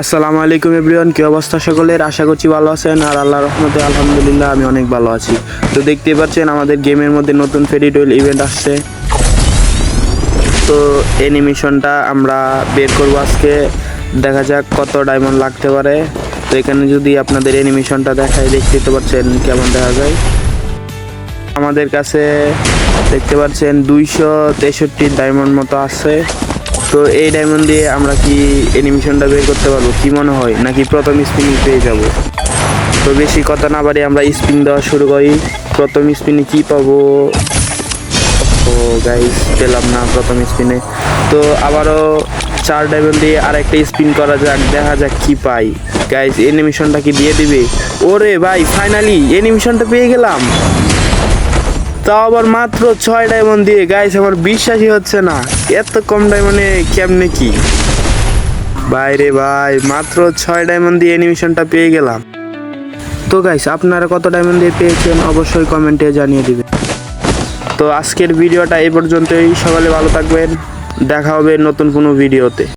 আসসালামু আলাইকুম এভরিওয়ান, কি অবস্থা সকলের? আশা করছি ভালো আছেন আর আল্লাহ রহমতে আলহামদুলিল্লাহ আমি অনেক ভালো আছি। তো দেখতে পাচ্ছেন আমাদের গেমের মধ্যে নতুন ফেরিটোয়েল ইভেন্ট আসছে। তো অ্যানিমেশনটা আমরা বের করব আজকে। দেখা যাক কত ডায়মন্ড লাগতে পারে। তো এখানে যদি আপনাদের অ্যানিমেশনটা দেখায়, দেখতে তো পাচ্ছেন কেমন দেখা যায়। আমাদের কাছে দেখতে পাচ্ছেন দুইশো তেষট্টি ডায়মন্ড মতো আছে। তো এই ডায়মন্ড দিয়ে আমরা কি অ্যানিমেশনটা বের করতে পারব? কি মনে হয়? নাকি প্রথম স্পিনিং পেয়ে যাব? তো বেশি কথা না বাড়ি আমরা স্পিন দেওয়া শুরু করি। প্রথম স্পিনে কি পাবো? ও গাইস পেলাম না প্রথম স্পিনে তো আবারও চার ডায়মন্ড দিয়ে আরেকটা স্পিন করা যাক, দেখা যাক কি পাই। গাইস অ্যানিমেশনটা কি দিয়ে দিবে? ওরে ভাই ফাইনালি অ্যানিমেশনটা পেয়ে গেলাম। তাও আবার মাত্র ছয় ডায়মন্ড দিয়ে। গাইস আমার বিশ্বাসই হচ্ছে না। এত কম ডায়মন্ডে কেমনে কি? বাইরে ভাই, মাত্র ছয় ডায়মন্ড দিয়ে অ্যানিমেশনটা পেয়ে গেলাম। তো গাইস আপনারা কত ডায়মন্ড দিয়ে পেয়েছেন অবশ্যই কমেন্টে জানিয়ে দিবেন। তো আজকের ভিডিওটা এই পর্যন্তই। সকালে ভালো থাকবেন। দেখা হবে নতুন কোনো ভিডিওতে।